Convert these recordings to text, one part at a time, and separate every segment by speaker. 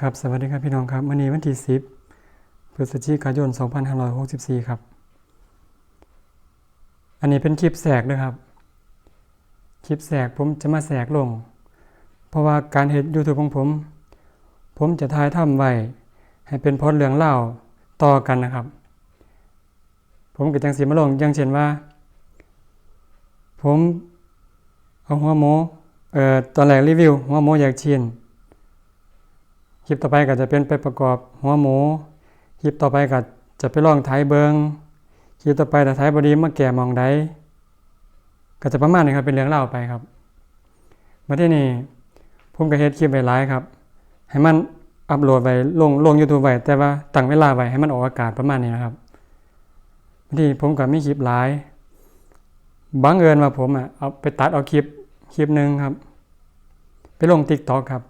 Speaker 1: ครับ สวัสดีครับพี่น้องครับวันนี้วันที่ 10พฤศจิกายน 2564 ครับ อันนี้เป็นคลิปแสกด้วยครับ คลิปแสกผมจะมาแสกลง เพราะว่าการเห็น YouTube ของผม ผมจะถ่ายทำไว้ ให้เป็นพอดเรื่องเล่าต่อกันนะครับ ผมก็จังสีมาลงย่างเช่นว่า ผมเอาหัวหมูเอ่อตอนแรกรีวิวหัวหมูอยากชิน คลิปต่อไปก็จะเป็นไปประกอบหัวหมู คลิปต่อไปก็จะไปลองไทยเบิงคลิปต่อไปแต่ไทยบดีมาแก่มองใดก็จะประมาณนี้ครับเป็นเรื่องเล่าไปครับมาที่นี่ผมก็เฮ็ดคลิปไว้หลายครับ ให้มันอัปโหลดไว้ลงลง YouTube ไว้แต่ว่าตั้งเวลาไว้ให้มันออกอากาศประมาณนี้นะครับมาที่ผมก็มีคลิปหลายบังเอิญว่าผมอะเอาไปตัดเอาคลิปคลิปหนึ่งครับ ไปลง TikTok ครับ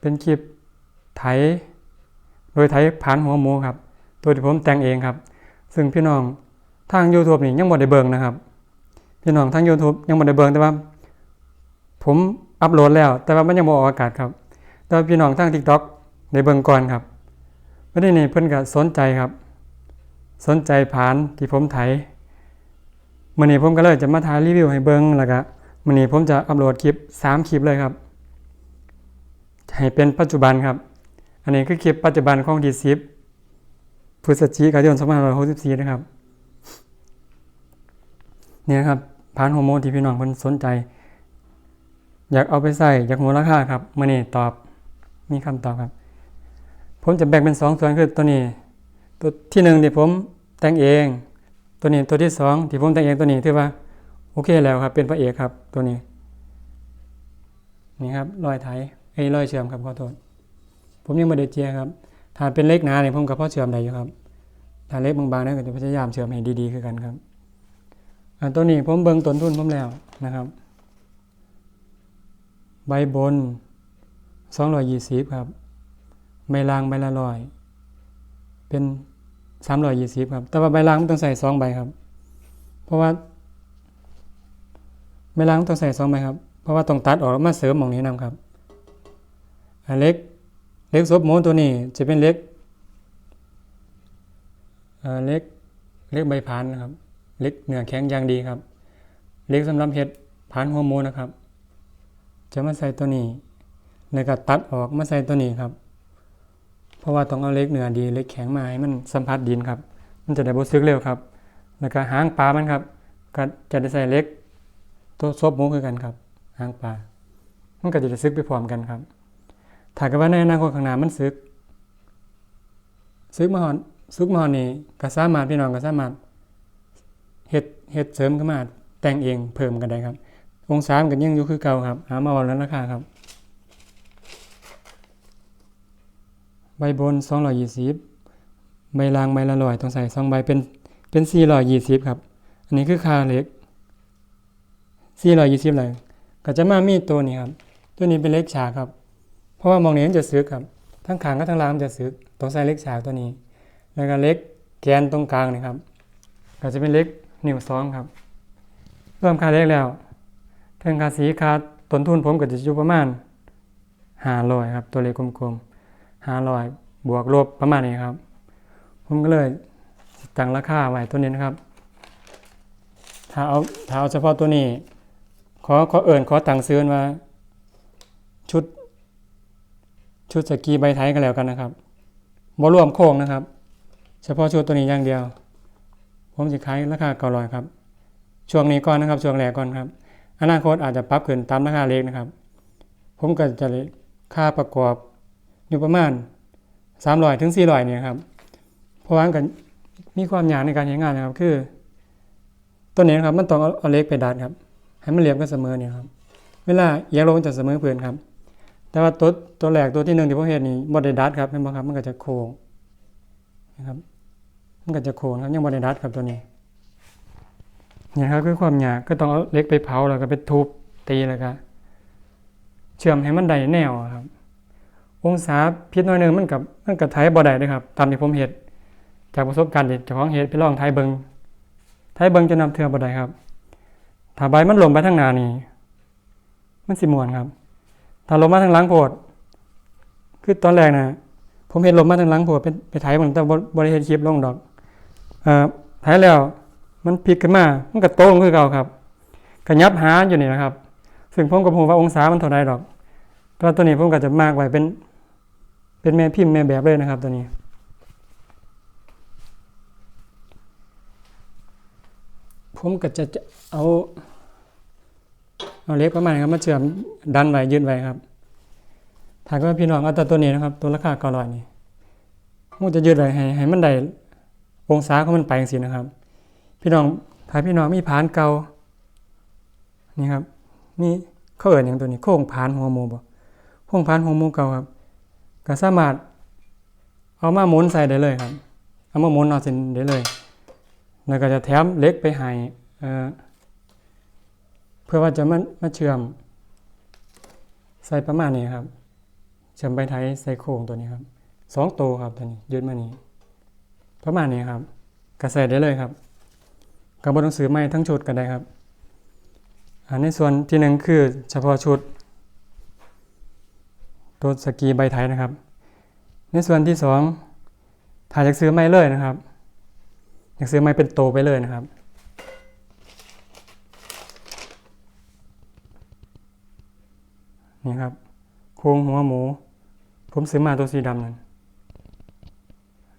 Speaker 1: เป็นคลิป ไถ โดยไถผ่านหัวหมูครับ ตัวที่ผมแต่งเองครับ ซึ่งพี่น้องทาง YouTube นี่ยังบ่ได้เบิ่งนะครับ พี่น้องทาง YouTube ยังบ่ได้เบิ่งแต่ว่า ผมอัปโหลดแล้ว แต่ว่ามันยังบ่ออกอากาศครับแต่ว่าพี่น้องทาง TikTok ได้เบิ่งก่อนครับวันนี้นี่เพิ่นก็สนใจครับ สนใจผ่านที่ผมไถมื้อนี้ผมก็เลยจะมาถ่ายรีวิวให้เบิ่งแล้วก็มื้อนี้ผมจะอัปโหลดคลิปสามคลิปเลยครับ ให้เป็นปัจจุบันครับ อันนี้คือคลิปปัจจุบันของดีซิปพฤศจิกายน2564นะครับ เนี่ยครับผ่านฮอร์โมนที่พี่น้องเพิ่นสนใจ อยากเอาไปใส่อยากมูลค่าครับมื่อนี้ตอบมีคำตอบครับ ผมจะแบ่งเป็นสองส่วนคือตัวนี้ ตัวที่หนึ่งที่ผมแต่งเอง ตัวนี้ตัวที่สองที่ผมแต่งเองตัวนี้ถือว่า โอเคแล้วครับ เป็นพระเอกครับตัวนี้ นี่ครับรอยไถไอ้รอยเชื่อมครับขอโทษ ผมยังไม่ได้เจียครับ ถ้าเป็นเล็กหนาเนี่ยผมกับพ่อเชื่อมได้อยู่ครับ ถ้าเล็กบางๆเนี่ยก็จะพยายามเชื่อมให้ดีๆคือกันครับตัวนี้ผมเบิ่งต้นทุนผมแล้วนะครับ ใบบน 220 ครับ ใบล่างใบละร้อยเป็น320 ครับ แต่ว่าใบล่างมันต้องใส่2ใบครับ เพราะว่าใบล่างมันต้องใส่2ใบครับ เพราะว่าต้องตัดออกแล้วมาเสริมหมองนี้นํครับอันเล็ก เล็กซบหมูตัวนี้จะเป็นเล็กเล็กเล็กใบพานนะครับ เล็กเนื้อแข็งอย่างดีครับ เล็กสำหรับเห็ดพานหัวหมูนะครับ จะมาใส่ตัวนี้แล้วก็ตัดออกมาใส่ตัวนี้ครับ เพราะว่าต้องเอาเล็กเนื้อดี เล็กแข็งมาให้มันสัมผัสดินครับ มันจะได้บ่ซึกเร็วครับ แล้วก็หางปลามันครับก็จะได้ใส่เล็กตัวซบหมูคือกันครับ หางปลามันก็จะได้ซึกไปพร้อมกันครับ ถ้าเกิดว่าในอนาคตข้างหน้ามันซึกซึกมาหอนซึกมาหอนนี่ก็สามารถพี่น้องก็สามารถเฮ็ดเฮ็ดเสริมขึ้นมาแต่งเองเพิ่มกันได้ครับ องศามันก็ยังอยู่คือเก่าครับหามาวันแล้วราคาครับ ใบบน220ใบล่างใบละร้อยต้องใส่2ใบเป็นเป็น420ครับ อันนี้คือคาเล็ก420เลยก็จะมามีตัวนี้ครับ ตัวนี้เป็นเล็กฉากครับ เพราะว่ามองนี้มันจะซึกครับ ทั้งขางกับทั้งล่างมันจะซึกต้องใส่เล็กฉากตัวนี้ แล้วก็เล็กแกนตรงกลางนี่ครับก็จะเป็นเล็กนิ้วสองครับรวมค่าเล็กแล้วเทิงค่าสีค่าต้นทุนผมก็จะอยู่ประมาณ500ครับ ตัวเลขกลมๆ500บวกลบประมาณนี้ครับ ผมก็เลยตั้งราคาไว้ตัวนี้นะครับ ถ้าเอาถ้าเอาเฉพาะตัวนี้ ขอขอเอิญขอตังซื้อว่าชุด ชุดสกีใบไทยกันแล้วกันนะครับบ่รวมโค้งนะครับ เฉพาะชุดตัวนี้อย่างเดียว ผมจะขายราคาเก้าร้อยครับ ช่วงนี้ก่อนนะครับ ช่วงแรกก่อนครับ อนาคตอาจจะปรับขึ้นตามราคาเล็กนะครับ ผมก็จะค่าประกอบอยู่ประมาณสามร้อยถึงสี่ร้อยเนี่ยครับ เพราะว่ากันมีความยากในการใช้งานนะครับ คือตัวนี้นะครับมันต้องเอาเล็กไปดัดครับ ให้มันเรียบกันเสมอเนี่ยครับ เวลาเอียงลงมันจะเสมอเพื่อนครับ แต่ว่าตัวตัวแรกตัวที่หนึ่งที่ผมเห็นนี่บอดดัดครับเห็นไหมครับ มันก็จะโค้งนะครับ มันก็จะโค้งครับยังบอดดัดครับตัวนี้เนี่ยครับคือความยากก็ต้องเอาเล็กไปเผาแล้วก็ไปทุบตีแล้วก็เชื่อมให้มันได้แนวครับ องศาพิษน้อยหนึ่งมันกับมันกับไทยบ่ได้เลยครับ ตามที่ผมเห็นจากประสบการณ์เจ้าของเห็ดไปลองไทยเบิงไทยเบิงจะนำเทือบ่ได้ครับ ถ้าใบมันหล่มไปทางหน้านี่มันสิม่วนครับ ถ้าลงมาทางหลังโพดคือตอนแรกนะผมเห็นลมมาทางหลังผมเป็นไปไถมันแต่บ่บ่ได้เห็นคลิปลงดอกเอ่อไถแล้วมันพลิกขึ้นมามันก็โตรงคือเก่าครับก็ยับหาอยู่นี่นะครับ ซึ่งผมก็บ่ฮู้ว่าองศามันเท่าใดดอกแต่ว่าตัวนี้ผมก็จะมากไว้เป็น เป็นแม่พิมพ์แม่แบบเลยนะครับตัวนี้ผมก็จะเอา เอาเล็กประมาณนี้ครับมาเชื่อมดันไว้ยืดไว้ครับถ้าก็พี่น้องเอาแต่ตัวนี้นะครับ ตัวราคาเก้าร้อยนี่ผมจะยืดไว้ให้ให้มันได้องศาของมันไปจังซี่นะครับ พี่น้องถ้าพี่น้องมีผานเก่านี่ครับนี่เขาเอิ้นหยังตัวนี้โค้งผานหัวมูบ่โค้งผานหัวมูเก่าครับก็สามารถเอามาหมุนใส่ได้เลยครับ เอามาหมุนเอาเส้นได้เลย แล้วก็จะแถมเล็กไปให้เอ่อ พื่อว่าจะมามาเชื่อม ใส่ประมาณนี้ครับ เชื่อมไปไทยใส่โครงตัวนี้ครับสองตัวครับตัวนี้ยืดมานี้ ประมาณนี้ครับก็ใส่ได้เลยครับกับบนหนังสือไม่ทั้งชุดก็ได้ครับอันในส่วนที่หนึ่งคือเฉพาะชุด ตัวสกีใบไทยนะครับ ในส่วนที่สองถ่ายจากซื้อไม่เลยนะครับอยากซื้อไม้เป็นโตไปเลยนะครับ นี่ครับ โครงหัวหมู ผมซื้อมาตัวสีดำนั่น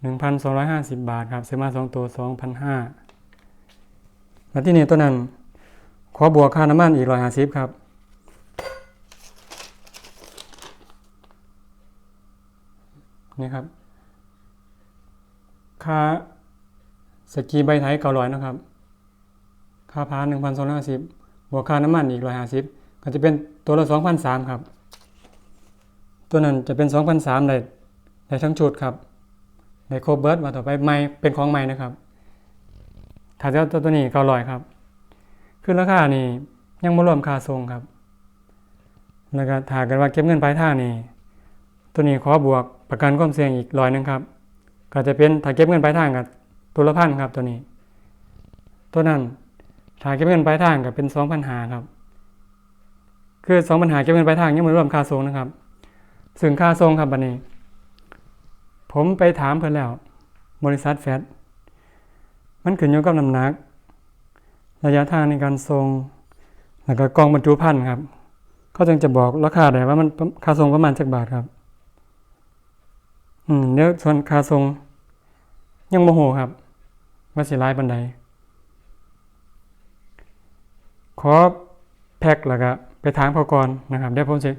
Speaker 1: หนึ่งพันสองร้อยห้าสิบบาทครับซื้อมาสองตัวสองพันห้าแล้วที่นี่ตัวนั้น ขอบวกค่าน้ำมันอีกร้อยห้าสิบครับ นี่ครับ ค่าสกีใบไทยเก้าร้อยนะครับ ค่าพาหนึ่งพันสองร้อยห้าสิบบวกค่าน้ำมันอีกร้อยห้าสิบ ก็จะเป็นตัวละสองพันสามครับ ตัวนั้นจะเป็นสองพันสามได้ได้ทั้งชุดครับได้คเบิร์ดมาต่อไปไม่เป็นของใหม่นะครับถ้าเจ้าตัวตัวนี้เก้าร้อยครับคือราคานี่ยังไม่รวมค่าส่งครับ แล้วก็ถ้าเกิดว่าเก็บเงินปลายทางนี่ตัวนี้ขอบวกประกันความเสี่ยงอีกร้อยหนึงครับก็จะเป็นถ้าเก็บเงินปลายทางกับตัวละพันครับตัวนี้ ตัวนั้นถ้าเก็บเงินปลายทางก็เป็นสองพันหาครับ คือสองปัญหาเก็บเงินปลายทางยังไม่รวมค่าส่งนะครับซึ่งค่าส่งครับบันนี้ ผมไปถามเพิ่นแล้ว บริษัทแฟดมันขึ้นอยู่กับน้ำหนัก ระยะทางในการส่งแล้วก็กองบรรจุภัณฑ์ครับเขาจึงจะบอกราคาได้ว่ามันค่าส่งประมาณจักบาทครับ อืมเดี๋ยวส่วนค่าส่งยังโมโหครับว่าสิร้ายบันไดขอแพ็กแล้วก็ ไปทางพอก่อนนะครับเดี๋ยวผมจะ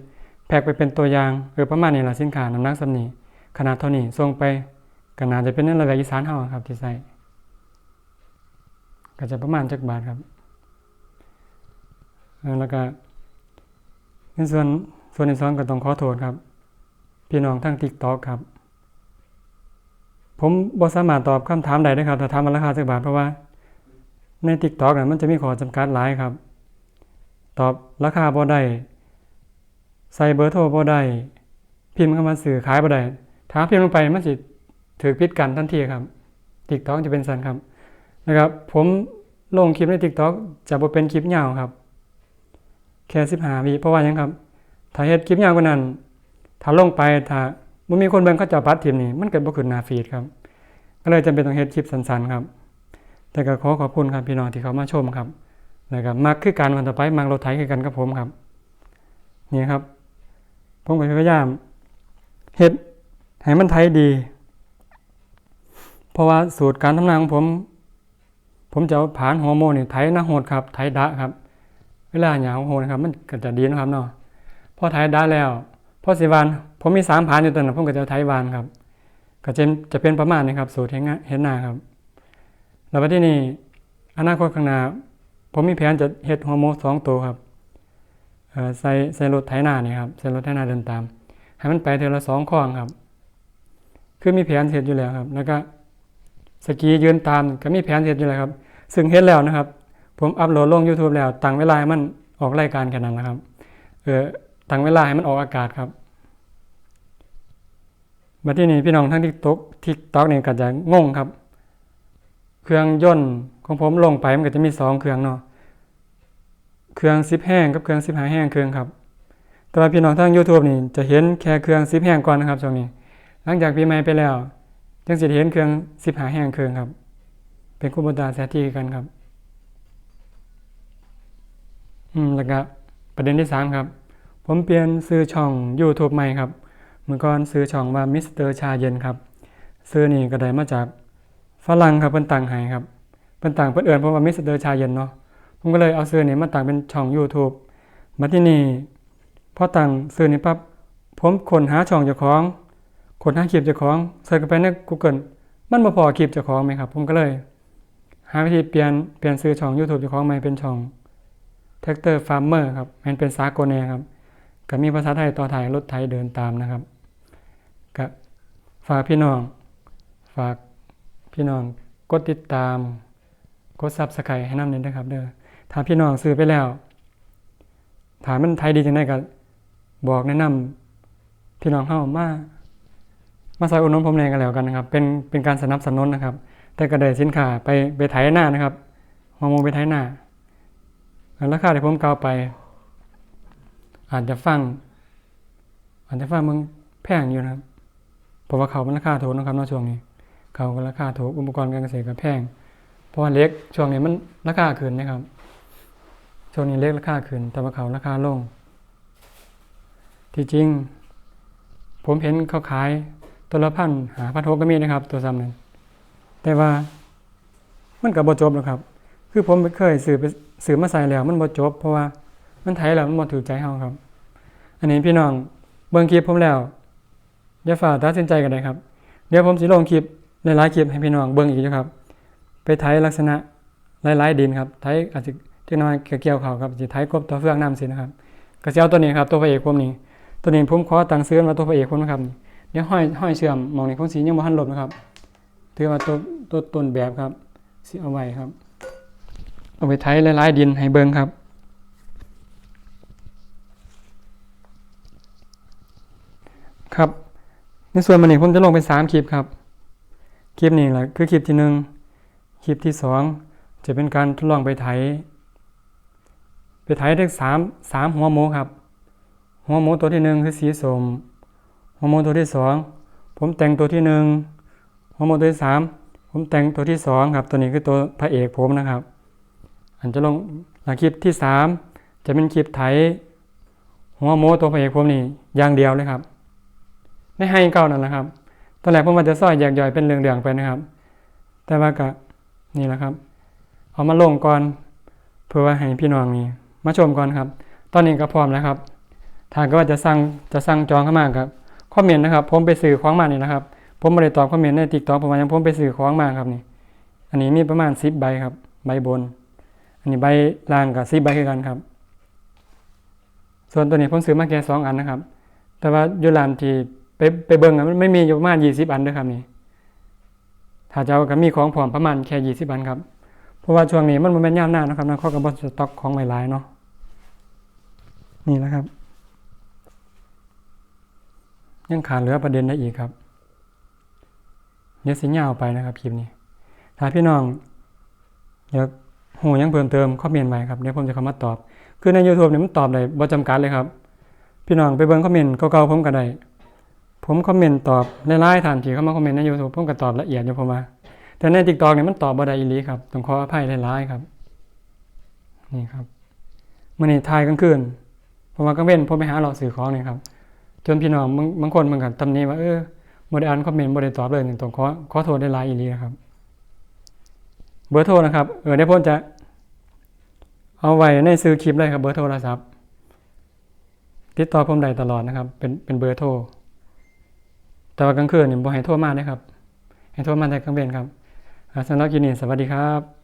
Speaker 1: แพ็กไปเป็นตัวอย่างเออประมาณนี้ละสินค้าน้ำหนักสำนีขนาดเท่านี้ส่งไปก็น่าจะเป็นในระดับอีสานเฮาครับที่ใส่ก็จะประมาณจักบาทครับแล้วก็ในส่วนส่วนที่สองก็ต้องขอโทษครับ พี่น้องทั้ง TikTok ครับ ผมบ่สามารถตอบคำถามใดได้ครับถ้าถามว่าราคาสักบาทเพราะว่าใน TikTok น่ะมันจะมีข้อจำกัดหลายครับ ตอบราคาบ่ได้ใส่เบอร์โทรบ่ได้พิมพ์เข้ามาสื่อขายบ่ได้ถ้าพิมพ์ลงไปมันสิถือพิดกันทันทีครับ TikTok จะเป็นสันครับนะครับ ผมลงคลิปใน TikTok จะบ่เป็นคลิปยาวครับ แค่15วิเพราะว่ายังครับ ถ้าเฮ็ดคลิปยาวกว่านั้น ถ้าลงไปถ้าบ่มีคนเบิ่งเขาจะปัดทิมนี่มันเกิดบ่ขึ้นหน้าฟีดครับก็เลยจำเป็นต้องเฮ็ดคลิปสั้นๆครับ แต่ก็ขอขอบคุณครับพี่น้องที่เขามาชมครับ แล้วก็มักคือการวันต่อไปมักรถไถคือกันกับผมครับ นี่ครับ ผมก็พยายามเฮ็ดให้มันไถดี เพราะว่าสูตรการทำงานของผม ผมจะเอานฮอร์โมนนี่ไถนาโหดครับ ไถดะครับ เวลาหยาโหดครับ มันก็จะดีนะครับเนาะพอไถดะแล้วพอสิวานผมมีสามผานอยู่ตัวนั้นผมก็จะไถวานครับ ก็จะจะเป็นประมาณนี้ครับ สูตรเห็นหน้าครับแล้วที่นี่อนาคตข้างหน้า ผมมีแผนจะเฮ็ดฮอร์โมนสองตัวครับใส่ใส่รถไถนาเนี่ยครับใส่รถไถนาเดินตาม ให้มันไปเทือละสองข้องครับ คือมีแผนเสร็จอยู่แล้วครับ แล้วก็สกียืนตามก็มีแผนเสร็จอยู่แล้วครับ ซึ่งเฮ็ดแล้วนะครับ ผมอัปโหลดลง YouTube แล้วตั้งเวลาให้มันออกรายการแค่นั้นนะครับเออตั้งเวลาให้มันออกอากาศครับบัดที่นี้พี่น้องทั้งทิกตกทิกตอกเนี่ยก็จะงงครับ เครื่องยนต์ของผมลงไปมันก็จะมีสองเครื่องเนาะเครื่องซิปแห้งกับเครื่องซิปหาแห้งเครื่องครับ แต่ว่าพี่น้องทาง YouTube นี่จะเห็นแค่เครื่อง10แห่งก่อนนะครับช่วงนี้ หลังจากปีใหม่ไปแล้วจึงสิเห็นเครื่อง15แห่งเครื่องครับ เป็นคูโบตาแซทีกันครับ อืมแล้วก็ประเด็นที่สามครับ ผมเปลี่ยนซื้อช่อง YouTube ใหม่ครับ เมื่อก่อนซื้อช่องว่ามิสเตอร์ชาเย็นครับ ซื้อนี่ก็ได้มาจาก ฝรั่งครับเพิ่นตั้งให้ครับเพิ่นตั้งเพิ่นเอิ้นผมว่ามิสเตอร์ชาเย็นเนาะผมก็เลยเอาซื้อนี้มาตั้งเป็นช่อง YouTube มาที่นี่พอตั้งซื้อนี้ปั๊บผมค้นหาช่องเจ้าของค้นหาคลิปเจ้าของเสิร์ชเข้าไปใน Google มันบ่พอคลิปเจ้าของไหมครับ ผมก็เลย หาวิธีเปลี่ยนเปลี่ยนซื้อช่อง YouTube เจ้าของใหม่เป็นช่อง Tractor Farmer ครับมันเป็นสากลแนครับก็มีภาษาไทยต่อถ่ายรถไถเดินตามนะครับก็ฝากพี่น้อง ฝาก พี่น้องกดติดตาม กด Subscribe ให้นำเด้อครับเด้อถ้าพี่น้องซื้อไปแล้วถ้ามันไทยดีจังได๋ก็บอกแนะนำพี่น้องเฮามามาซอยอุดหนุนผมแหน่กันแล้วกันนะครับ เป็นเป็นการสนับสนุนนะครับ แต่ก็ได้สินค้าไปไปไถหน้านะครับฮอร์โมนไปไถหน้าราคาที่ผมกล่าวไป อาจจะฟัง อาจจะฟังมึงแพงอยู่นะครับเพราะว่าเขามันราคาถูกนะครับในช่วงนี้ เขาก็ราคาถูกอุปกรณ์การเกษตรก็แพงเพราะว่าเล็กช่วงนี้มันราคาขึ้นนะครับช่วงนี้เล็กราคาขึ้นแต่ว่าเขาราคาลง ที่จริง ผมเห็นเขาขายตัวละพันหาพันหกก็มีนะครับ ตัวซ้ำนั้นแต่ว่ามันกับบจบหรอกครับ คือผมเคยซื้อไปซื้อมาใส่แล้วมันบจบ เพราะว่ามันไถแล้วมันบ่ถูกใจเฮาครับ อันนี้พี่น้องเบิ่งคลิปผมแล้วอย่าฝ่าตัดสินใจกันเลยครับ เดี๋ยวผมสิลงคลิป หลายๆคลิปให้พี่น้องเบิ่งอีกอยู่ครับ ไปไถลักษณะหลายๆดินครับไถอาจจะที่น้อยเกี่ยวเขาครับสิไถกบตัวเฟืองน้ำสินะครับก็สิเอาตัวนี้ครับตัวพระเอกผมนี่ตัวนี้ผมขอตั้งซื้อมาตัวพระเอกผมนะครับเดี๋ยวห้อยห้อยเชื่อมมองนี้ผมสิยังบ่ทันลบนะครับถือว่าตัวตัวต้นแบบครับสิเอาไว้ครับ เอาไปไถหลายๆดินให้เบิ่งครับครับ ในส่วนมันนี้ผมจะลงเป็นสามคลิปครับ คลิปนี้แหละคือคลิปที่หนึ่งคลิปที่สองจะเป็นการทดลองไปไถ ไปไถได้สามสามหัวหมูครับ หัวหมูตัวที่หนึ่งคือสีส้มหัวหมูตัวที่สองผมแต่งตัวที่หนึ่งหัวหมูตัวที่สามผมแต่งตัวที่สองครับ ตัวนี้คือตัวพระเอกผมนะครับ อันจะลงหลังคลิปที่สามจะเป็นคลิปไถ หัวหมูตัวพระเอกผมนี่อย่างเดียวเลยครับ ในให้เก่านั่นแหละครับ ตอนแรกผมว่าจะซอยแยกย่อยเป็นเรื่องๆไปนะครับ แต่ว่าก็นี่แหละครับ เอามาลงก่อนเพื่อว่าให้พี่น้องนี่มาชมก่อนครับ ตอนนี้ก็พร้อมแล้วครับถ้าก็ว่าจะสั่งจะสั่งจองเข้ามาครับคอมเมนต์นะครับผมไปซื้อของมาเนี่ยนะครับ ผมไม่ได้ตอบคอมเมนต์ในติ๊กต็อกผมว่ายังผมไปซื้อของมาครับนี่ อันนี้มีประมาณ10ใบครับ ใบบน อันนี้ใบล่างกับ10ใบคือกันครับ ส่วนตัวนี้ผมซื้อมาแค่สองอันนะครับ แต่ว่าอยู่ร้านที่ ไปไปเบิ่งอะมันไม่มีอยู่ประมาณยี่สิบอันด้วยครับนี่ถ้าจะเอาก็มีของผอมประมาณแค่ยี่สิบอันครับ เพราะว่าช่วงนี้มันมันเป็นยามหน้านะครับนะข้อกับบสต็อกของใหม่หลายเนาะนี่นะครับ ยังขาดเหลือประเด็นได้อีกครับเดี๋ยวสิยาวไปนะครับคลิปนี้ ถ้าพี่น้องอยากหูยังเพิ่มเติมคอมเมนต์ไว้ครับเดี๋ยวผมจะเข้ามาตอบ คือใน YouTube เนี่ยมันตอบได้บ่จำกัดเลยครับ พี่น้องไปเบิ่งคอมเมนเก่าๆผมก็ได้ ผมคอมเมนต์ตอบในไลน์ฐานที่เข้ามาคอมเมนต์ใน YouTube ผมก็ตอบละเอียดอยู่ผมว่าแต่ใน TikTok เนี่ยมันตอบบ่ได้อีหลีครับต้องขออภัยหลายๆครับ นี่ครับมื้อนี้ถ่ายกลางคืนเพราะว่ากลางเว้นผมไปหาเราซื้อของนี่ครับ จนพี่น้องบางบางคนมันก็ตำหนิว่าเออบ่ได้อ่านคอมเมนต์บ่ได้ตอบเลยหนี่งต้องขอขอโทษได้หลายอีหลีนะครับ เบอร์โทรนะครับเออเดี๋ยวผมจะเอาไว้ในซื้อคลิปเลยครับเบอร์โทรศัพท์ติดต่อผมได้ตลอดนะครับ เป็นเป็นเบอร์โทร แต่ว่ากลางคืนนี่บ่ให้โทรมานะครับ ให้โทรมาแต่กลางเว้นครับสำหรับกินนี่สวัสดีครับ